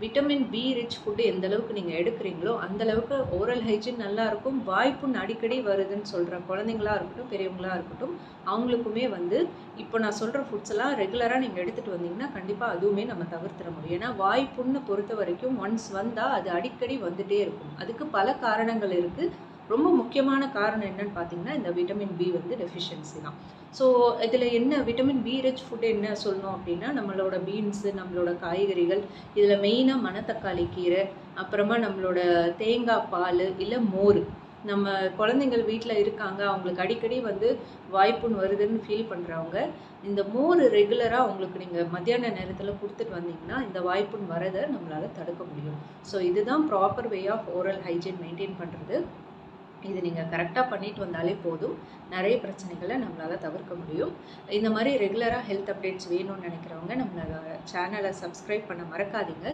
Vitamin B rich food எந்த அளவுக்கு நீங்கள் எடுக்கிறீங்களோ அந்த அளவுக்கு ஓரல் ஹைஜீன் நல்லா இருக்கும். வாய்ப்புண் அடிக்கடி வருதுன்னு சொல்கிற குழந்தைங்களா இருக்கட்டும் பெரியவங்களா இருக்கட்டும் அவங்களுக்குமே வந்து இப்போ நான் சொல்கிற ஃபுட்ஸ் எல்லாம் ரெகுலராக நீங்கள் எடுத்துகிட்டு வந்தீங்கன்னா கண்டிப்பாக அதுவுமே நம்ம தவிர்த்திட முடியும். ஏன்னா வாய்ப்புண்ணை பொறுத்த வரைக்கும் ஒன்ஸ் வந்தால் அது அடிக்கடி வந்துட்டே இருக்கும். அதுக்கு பல காரணங்கள் இருக்குது ரொம்ப முக்கியமான காரணம் என்னன்னு பார்த்தீங்கன்னா இந்த விட்டமின் பி வந்து டெஃபிஷியன்சி தான். ஸோ இதில் என்ன விட்டமின் பி ரிச் ஃபுட் என்ன சொல்லணும் அப்படின்னா நம்மளோட பீன்ஸு நம்மளோட காய்கறிகள் இதில் மெயினாக மணத்தக்காளி கீரை அப்புறமா நம்மளோட தேங்காய் பால் இல்லை மோர். நம்ம குழந்தைங்கள் வீட்டில் இருக்காங்க அவங்களுக்கு அடிக்கடி வந்து வாய்ப்புன்னு வருதுன்னு ஃபீல் பண்ணுறவங்க இந்த மோர் ரெகுலராக அவங்களுக்கு நீங்கள் மத்தியான நேரத்தில் கொடுத்துட்டு வந்தீங்கன்னா இந்த வாய்ப்புன்னு வரதை நம்மளால் தடுக்க முடியும். ஸோ இதுதான் proper way of oral hygiene maintain பண்ணுறது இது நீங்கள் கரெக்டாக பண்ணிட்டு வந்தாலே போதும். நிறைய பிரச்சனைகளை நம்மளால் தவிர்க்க முடியும். இந்த மாதிரி ரெகுலராக ஹெல்த் அப்டேட்ஸ் வேணும்னு நினைக்கிறவங்க நம்மளோட சேனலை சப்ஸ்கிரைப் பண்ண மறக்காதீங்க.